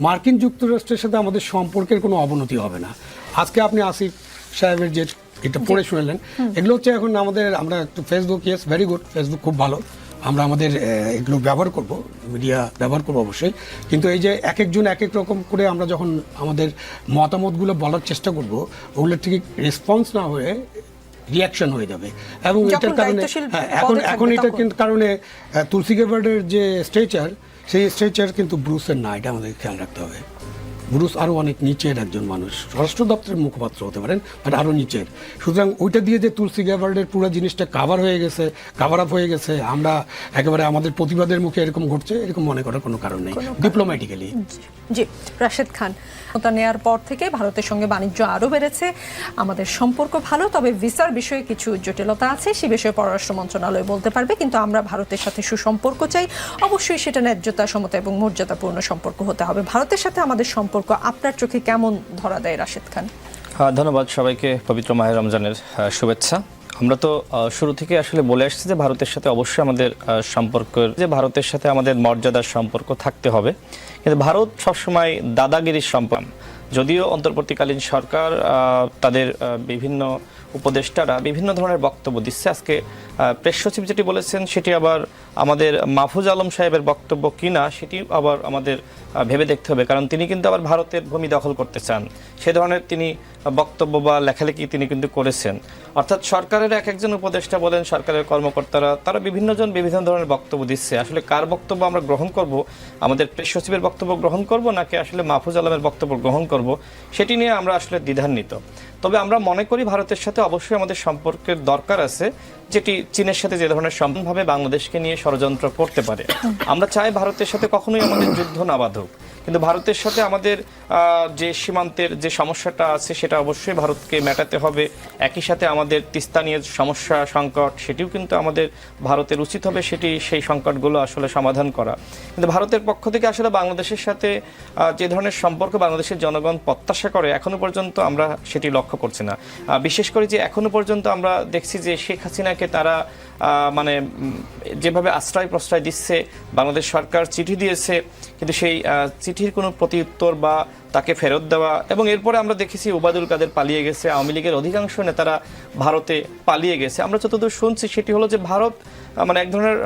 মার্কিন যুক্তরাষ্ট্রের সাথে আমাদের সম্পর্কের কোনো অবনতি হবে না। আজকে আপনি আসিফ সাহেবের যে এটা পড়ে শুনলেন এগুলো হচ্ছে এখন আমাদের আমরা একটু Facebook yes very good Facebook খুব ভালো। আমরা আমাদের এগুলো ব্যবহার করব মিডিয়া ব্যবহার করব অবশ্যই। কিন্তু এই যে এক একজন এক এক রকম করে আমরা যখন আমাদের মতামতগুলো বলার চেষ্টা করব ওগুলো ঠিক রেসপন্স না হয়ে রিয়াকশন হয়ে যাবে। এবং এটার কারণে হ্যাঁ এখন এখন এটা তখন। কিন্তু কারণে তুলসী গেবার্ডের যে স্ট্রেচার সেই স্ট্রেচার কিন্তু ব্রুসের না এটা আমাদের খেয়াল রাখতে হবে। ব্রুস আরও অনেক নিচের একজন মানুষ। স্বরাষ্ট্র দপ্তরের মুখপাত্র হতে পারেন বাট আরও নিচের। সুতরাং ওইটা দিয়ে যে তুলসী গেবার্ডের পুরো জিনিসটা কাভার হয়ে গেছে কাভার আপ হয়ে গেছে আমরা একেবারে আমাদের প্রতিবাদের মুখে এরকম ঘটছে এরকম মনে করার কোনো কারণ নেই ডিপ্লোম্যাটিক্যালি জি রাশেদ খান ওটা নেয়ার পর থেকে ভারতের সঙ্গে বাণিজ্য আরও বেড়েছে আমাদের সম্পর্ক ভালো তবে ভিসার বিষয়ে কিছু জটিলতা আছে সে বিষয়ে পররাষ্ট্র মন্ত্রণালয় বলতে পারবে কিন্তু আমরা ভারতের সাথে সুসম্পর্ক চাই অবশ্যই সেটা ন্যায্যতা সমতা এবং মর্যাদাপূর্ণ সম্পর্ক হতে হবে। ভারতের সাথে আমাদের সম্পর্ক আপনার চোখে কেমন ধরা দেয় রাশেদ খান? হ্যাঁ, ধন্যবাদ সবাইকে পবিত্র মাহের রমজানের শুভেচ্ছা। আমরা তো শুরু থেকে আসলে বলে আসছি যে ভারতের সাথে অবশ্যই আমাদের আহ, সম্পর্কের যে ভারতের সাথে আমাদের মর্যাদার সম্পর্ক থাকতে হবে। কিন্তু ভারত সবসময় দাদাগিরির সম্পন্ন যদিও অন্তর্বর্তীকালীন সরকার তাদের বিভিন্ন উপদেষ্টারা বিভিন্ন ধরনের বক্তব্য দিচ্ছে। আজকে প্রেস সচিব যেটি বলেছেন সেটি আবার আমাদের মাহফুজ আলম সাহেবের বক্তব্য কিনা সেটি আবার আমাদের ভেবে দেখতে হবে। কারণ তিনি কিন্তু আবার ভারতের ভূমি দখল করতে চান। সে ধরনের তিনি বক্তব্য বা লেখালেখি তিনি কিন্তু করেছেন। অর্থাৎ সরকারের এক একজন উপদেষ্টা বলেন, সরকারের কর্মকর্তারা, তারা বিভিন্ন জন বিভিন্ন ধরনের বক্তব্য দিচ্ছে। আসলে কার বক্তব্য আমরা গ্রহণ করব? আমাদের প্রেস সচিবের বক্তব্য গ্রহণ করব, নাকি আসলে মাহফুজ আলমের বক্তব্য গ্রহণ করব? সেটি নিয়ে আমরা আসলে দ্বিধান্বিত। তবে আমরা মনে করি ভারতের সাথে অবশ্যই আমাদের সম্পর্কের দরকার আছে, যেটি চীনের সাথে যে ধরনের সম্ভাবে বাংলাদেশকে নিয়ে ষড়যন্ত্র করতে পারে। আমরা চাই ভারতের সাথে কখনোই আমাদের যুদ্ধ না বাঁধুক কিন্তু ভারতের সাথে আমাদের যে সীমান্তের যে সমস্যাটা আছে সেটা অবশ্যই ভারতকে মেটাতে হবে। একই সাথে আমাদের তিস্তা নিয়ে সমস্যা, সংকট সেটিও কিন্তু আমাদের ভারতের উচিত হবে সেটি, সেই সংকটগুলো আসলে সমাধান করা। কিন্তু ভারতের পক্ষ থেকে আসলে বাংলাদেশের সাথে যে ধরনের সম্পর্ক বাংলাদেশের জনগণ প্রত্যাশা করে এখনও পর্যন্ত আমরা সেটি লক্ষ্য করছি না। বিশেষ করে যে এখনও পর্যন্ত আমরা দেখছি যে শেখ হাসিনাকে তারা মানে যেভাবে আশ্রয় প্রশ্রয় দিচ্ছে, বাংলাদেশ সরকার চিঠি দিয়েছে, কিন্তু সেই চিঠির কোনো প্রতিউত্তর বা তাকে ফেরত দেওয়া এবং এরপরে আমরা দেখেছি ওবায়দুল কাদের পালিয়ে গেছে। আওয়ামী লীগের অধিকাংশ নেতারা ভারতে পালিয়ে গেছে। আমরা যতদূর শুনছি সেটি হলো যে ভারত মানে এক ধরনের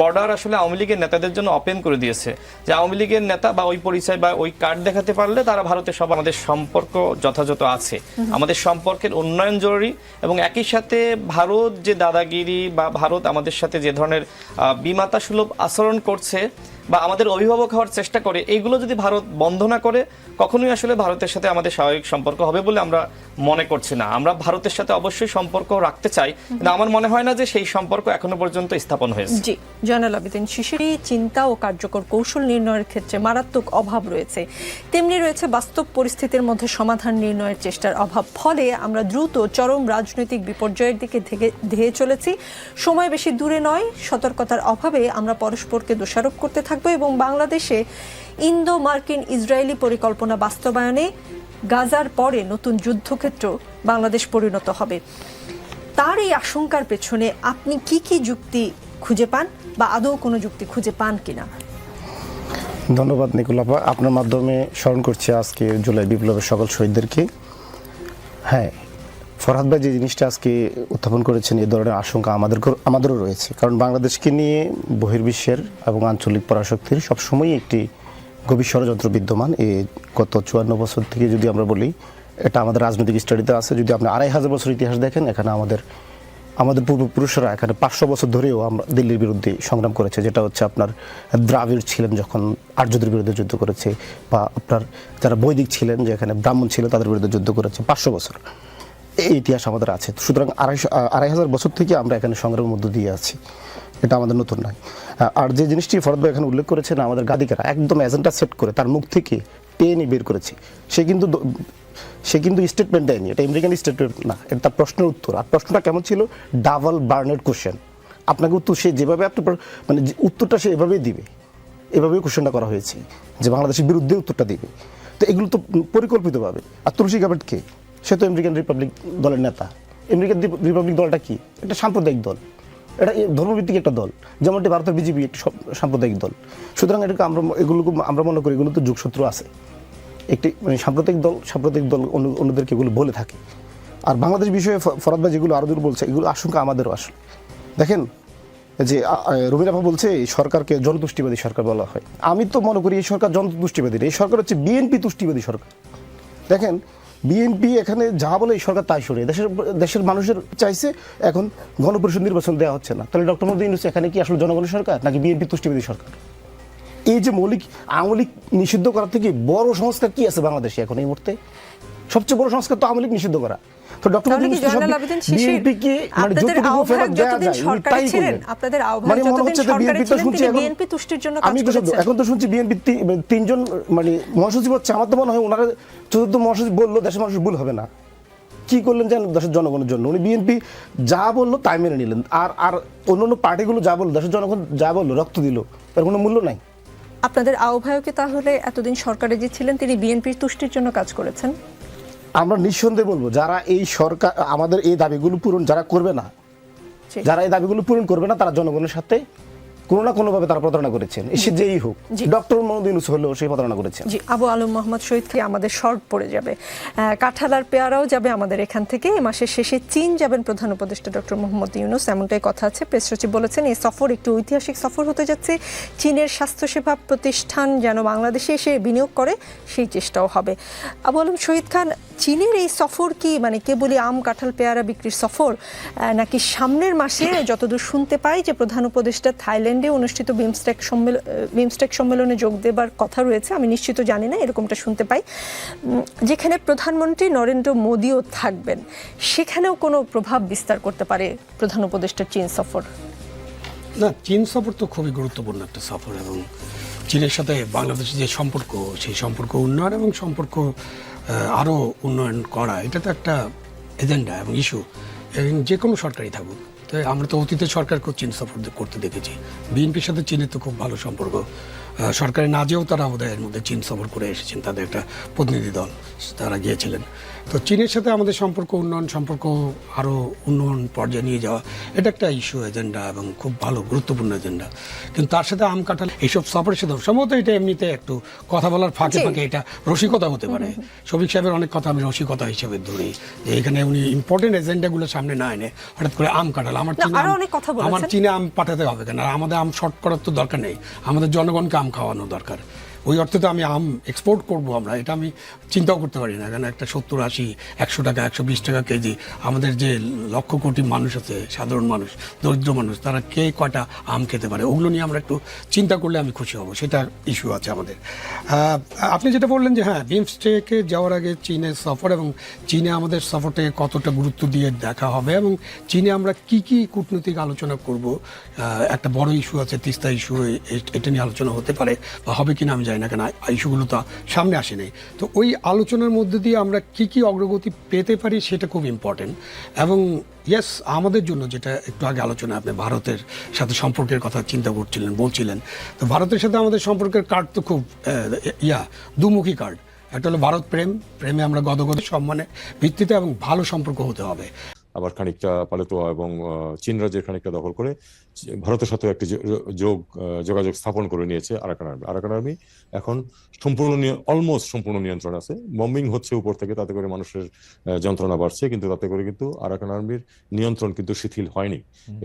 বর্ডার আসলে আওয়ামী লীগের নেতাদের জন্য ওপেন করে দিয়েছে। যে আওয়ামী লীগের নেতা বা ওই পরিচয় বা ওই কার্ড দেখাতে পারলে তারা ভারতের সব আমাদের সম্পর্ক যথাযথ আছে। আমাদের সম্পর্কের উন্নয়ন জরুরি এবং একই সাথে ভারত যে দাদাগিরি বা ভারত আমাদের সাথে যে ধরনের বিমাতা সুলভ আচরণ করছে বা আমাদের অভিভাবক হওয়ার চেষ্টা করে এইগুলো যদি ভারত বন্ধ না করে, কখনোই আসলে ভারতের সাথে আমাদের স্বাভাবিক সম্পর্ক হবে বলে আমরা মনে করছি না। আমরা ভারতের সাথে অবশ্যই সম্পর্ক রাখতে চাই, কিন্তু আমার মনে হয় না যে সেই সম্পর্ক এখনও পর্যন্ত স্থাপন হয়েছে। জি, জয়নাল আবেদিন শিশিরই চিন্তা ও কার্যকর কৌশল নির্ণয়ের ক্ষেত্রে মারাত্মক অভাব রয়েছে। তেমনি রয়েছে বাস্তব পরিস্থিতির মধ্যে সমাধান নির্ণয়ের চেষ্টার অভাব। ফলে আমরা দ্রুত চরম রাজনৈতিক বিপর্যয়ের দিকে ধেয়ে চলেছি। সময় বেশি দূরে নয়, সতর্কতার অভাবে আমরা পরস্পরকে দোষারোপ করতে থাকব এবং বাংলাদেশে ইন্দো মার্কিন ইসরায়েলি পরিকল্পনা বাস্তবায়নে গাজার পরে নতুন যুদ্ধক্ষেত্র বাংলাদেশ পরিণত হবে। তার এই আশঙ্কার পেছনে আপনি কি কি যুক্তি খুঁজে পান বা আদৌ কোনো যুক্তি খুঁজে পান কিনা? ধন্যবাদ নিকুলাপা আপনার মাধ্যমে স্মরণ করছি আজকে জুলাই বিপ্লবের সকল শহীদদেরকে। হ্যাঁ ফরহাদ ভাই যে জিনিসটা আজকে উত্থাপন করেছেন, এ ধরনের আশঙ্কা আমাদের আমাদেরও রয়েছে। কারণ বাংলাদেশকে নিয়ে বহির্বিশ্বের এবং আঞ্চলিক পরাশক্তির সবসময়ই একটি গভীর ষড়যন্ত্র বিদ্যমান। এ গত চুয়ান্ন বছর থেকে যদি আমরা বলি, এটা আমাদের রাজনৈতিক স্টাডিতে আছে। যদি আপনি আড়াই হাজার বছর ইতিহাস দেখেন, এখানে আমাদের আমাদের পূর্বপুরুষরা এখানে পাঁচশো বছর ধরেও আমরা দিল্লির বিরুদ্ধে সংগ্রাম করেছে, যেটা হচ্ছে আপনার দ্রাবিড় ছিলেন যখন আর্যদের বিরুদ্ধে যুদ্ধ করেছে, বা আপনার যারা বৈদিক ছিলেন, যে এখানে ব্রাহ্মণ ছিল, তাদের বিরুদ্ধে যুদ্ধ করেছে, পাঁচশো বছর। এই ইতিহাস আমাদের আছে। সুতরাং আড়াইশো, আড়াই হাজার বছর থেকে আমরা এখানে সংগ্রামের মধ্য দিয়ে আছি। এটা আমাদের নতুন নয়। আর যে জিনিসটি ফরদ ভাই এখানে উল্লেখ করেছেন, আমাদের গাদিকারা একদম এজেন্ডা সেট করে তার মুখ থেকে টেনে বের করেছে। সে কিন্তু সে কিন্তু স্টেটমেন্ট দেয়নি, এটা আমেরিকান স্টেটমেন্ট না, এটা তার প্রশ্নের উত্তর। আর প্রশ্নটা কেমন ছিল? ডাবল বার্নেড কোশ্চেন আপনাকে উত্তর সে যেভাবে আপনি মানে উত্তরটা সে এভাবেই দিবে। এভাবেই কোশ্চেনটা করা হয়েছে, যে বাংলাদেশের বিরুদ্ধে উত্তরটা দিবে। তো এগুলো তো পরিকল্পিতভাবে। আর তুলসী গাবেট কে? সে তো আমেরিকান রিপাবলিক দলের নেতা। আমেরিকান রিপাবলিক দলটা কি? একটা সাম্প্রদায়িক দল। এটা ধর্মভিত্তিক একটা দল। যেমনটি ভারতের বিজেপি একটি সাম্প্রদায়িক দল। সুতরাং এটাকে আমরা এগুলো আমরা মনে করি এগুলো তো যুগশত্রু আছে। একটি মানে সাম্প্রদায়িক দল সাম্প্রদায়িক দল অন্য- অন্যদেরকে এগুলো বলে থাকে। আর বাংলাদেশ বিষয়ে ফরাদ ভাই যেগুলো আরও দূর বলছে, এগুলো আশঙ্কা আমাদেরও আসলে দেখেন যে আপা বলছে, এই সরকারকে জনতুষ্টিবাদী সরকার বলা হয়। আমি তো মনে করি এই সরকার জনতুষ্টিবাদী। এই সরকার হচ্ছে বিএনপি তুষ্টিবাদী সরকার। দেখেন বিএনপি এখানে যা বলে সরকার তাই সরে দেশের দেশের মানুষের চাইছে এখন গণপরিষদ নির্বাচন দেওয়া হচ্ছে না। তাহলে ডক্টর মোদী ইউনূস এখানে কি আসলে জনগণের সরকার, নাকি বিএনপি তুষ্টিবাদী সরকার? এই যে মৌলিক, আওয়ামী নিষিদ্ধ করার থেকে বড় সংস্কার কি আছে বাংলাদেশে এখন এই মুহূর্তে? সবচেয়ে বড় সংস্কার তো আওয়ামী নিষিদ্ধ করা। তো ডক্টর আপনাদের মানে বিএনপি তুষ্টির জন্য আমি করেছেন। এখন তো শুনছি বিএনপি তিনজন মানে মহাসচিব হচ্ছে। আমার তো মনে হয় ওনারা চতুর্থ মহাসচিব বলল দেশের মানুষ ভুল হবে না। কি করলেন জানেন? দেশের জনগণের জন্য। উনি বিএনপি যা বলল তাই মেনে নিলেন। আর আর অন্য অন্য পার্টিগুলো যা বলল দেশের জনগণ যা বলল রক্ত দিল তার কোনো মূল্য নাই। আপনাদের আহ্বায়কে তাহলে এতদিন সরকারে যে ছিলেন তিনি বিএনপির তুষ্টির জন্য কাজ করেছেন? আমরা নিঃসন্দেহে বলব যারা এই সরকার আমাদের এই দাবিগুলো পূরণ যারা করবে না। যারা এই দাবিগুলো পূরণ করবে না তারা জনগণের সাথে কোনো না কোনোভাবে তারা প্রতারণা করেছেন। সে যেই হোক। ডক্টর মোহাম্মদ ইউনুস হলেও সেই প্রতারণা করেছেন। জি আবু আলম মোহাম্মদ শহীদ কি আমাদের শর্ট পড়ে যাবে। আহ, কাঁঠাল আর পেয়ারাও যাবে আমাদের এখান থেকে। এই মাসের শেষে চীন যাবেন প্রধান উপদেষ্টা ডক্টর মোহাম্মদ ইউনুস। এমনটাই কথা আছে। প্রেস সচিব বলেছেন এই সফর একটি ঐতিহাসিক সফর হতে যাচ্ছে। চীনের স্বাস্থ্যসেবা প্রতিষ্ঠান যেন বাংলাদেশে এসে বিনিয়োগ করে সেই চেষ্টাও হবে। আবু আলম শহীদ খান চীনের এই সফর কি মানে কেবলই আম কাঁঠাল পেয়ারা বিক্রির সফর নাকি সামনের মাসে যতদূর শুনতে পাই যে প্রধান উপদেষ্টা থাইল্যান্ডে অনুষ্ঠিত বিমস্টেক সম্মেলন বিমস্টেক সম্মেলনে যোগ দেবার কথা রয়েছে, আমি নিশ্চিত জানি না, এরকমটা শুনতে পাই। যেখানে প্রধানমন্ত্রী নরেন্দ্র মোদীও থাকবেন, সেখানেও কোনো প্রভাব বিস্তার করতে পারে প্রধান উপদেষ্টা চীন সফর? না, চীন সফর তো খুবই গুরুত্বপূর্ণ একটা সফর এবং চীনের সাথে বাংলাদেশের যে সম্পর্ক, সেই সম্পর্ক উন্নয়ন এবং সম্পর্ক আরও উন্নয়ন করা, এটা তো একটা এজেন্ডা এবং ইস্যু। যে কোনো সরকারই থাকুক আমরা তো অতীতে সরকার চীন সফর করতে দেখেছি। বিএনপির সাথে চীনের তো খুব ভালো সম্পর্ক। সরকারে না যেও তারা আমাদের এর মধ্যে চীন সফর করে এসেছেন তাদের একটা প্রতিনিধি দল তারা গিয়েছিলেন। তো চীনের সাথে আমাদের সম্পর্ক উন্নয়ন সম্পর্ক আরও উন্নয়ন পর্যায়ে নিয়ে যাওয়া এটা একটা ইস্যু এজেন্ডা এবং খুব ভালো গুরুত্বপূর্ণ এজেন্ডা কিন্তু তার সাথে আম কাঁঠাল এইসব সফরের সাথে সম্ভবত এটা এমনিতে একটু কথা বলার ফাঁকে। ফাঁকে এটা রসিকতা হতে পারে। শফিক সাহেবের অনেক কথা আমি রসিকতা হিসেবে ধরি। যে এখানে উনি ইম্পর্টেন্ট এজেন্ডাগুলো সামনে না এনে হঠাৎ করে আম কাঁঠাল আমার চীনে আমার চীনে আম পাঠাতে হবে কেন? আর আমাদের আম শর্ট করার তো দরকার নেই। আমাদের জনগণকে খাওয়ানো দরকার। ওই অর্থে তো আমি আম এক্সপোর্ট করব আমরা। এটা আমি চিন্তাও করতে পারি না। কেন একটা সত্তর, আশি, একশো টাকা, একশো বিশ টাকা কেজি আমাদের যে লক্ষ কোটি মানুষ আছে, সাধারণ মানুষ, দরিদ্র মানুষ, তারা কে কয়টা আম খেতে পারে? ওগুলো নিয়ে আমরা একটু চিন্তা করলে আমি খুশি হব। সেটা ইস্যু আছে আমাদের। আপনি যেটা বললেন যে হ্যাঁ বিমস্টেকে যাওয়ার আগে চীনের সফর এবং চীনে আমাদের সফরটাকে কতটা গুরুত্ব দিয়ে দেখা হবে এবং চীনে আমরা কি কি কূটনৈতিক আলোচনা করব? একটা বড় ইস্যু আছে, তিস্তা ইস্যু এটা নিয়ে আলোচনা হতে পারে বা হবে কিনা আমি জানি না কেন? ইস্যুগুলো তো সামনে আসেনি তো ওই আলোচনার মধ্যে দিয়ে আমরা কি কি অগ্রগতি পেতে পারি সেটা খুব ইম্পর্টেন্ট এবং ইয়েস আমাদের জন্য যেটা একটু আগে আলোচনা আপনি ভারতের সাথে সম্পর্কের কথা চিন্তা করছিলেন, বলছিলেন। তো ভারতের সাথে আমাদের সম্পর্কের কার্ড তো খুব ইয়া, দুমুখী কার্ড একটা হলো ভারত প্রেম, প্রেমে আমরা গদগদ সম্মানে, ভিত্তিতে এবং ভালো সম্পর্ক হতে হবে। আবার খানিকটা পালেতোয়া এবং চীন রাজ্যের খানিকটা দখল করে ভারতের সাথেও একটি যোগ যোগাযোগ স্থাপন করে নিয়েছে আরাকান আর্মি। আরাকান আর্মি এখন সম্পূর্ণ অলমোস্ট সম্পূর্ণ নিয়ন্ত্রণ আছে। বম্বিং হচ্ছে উপর থেকে তাতে করে মানুষের যন্ত্রণা বাড়ছে কিন্তু তাতে করে কিন্তু আরাকান আর্মির নিয়ন্ত্রণ কিন্তু শিথিল হয়নি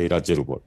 এই রাজ্যের উপর।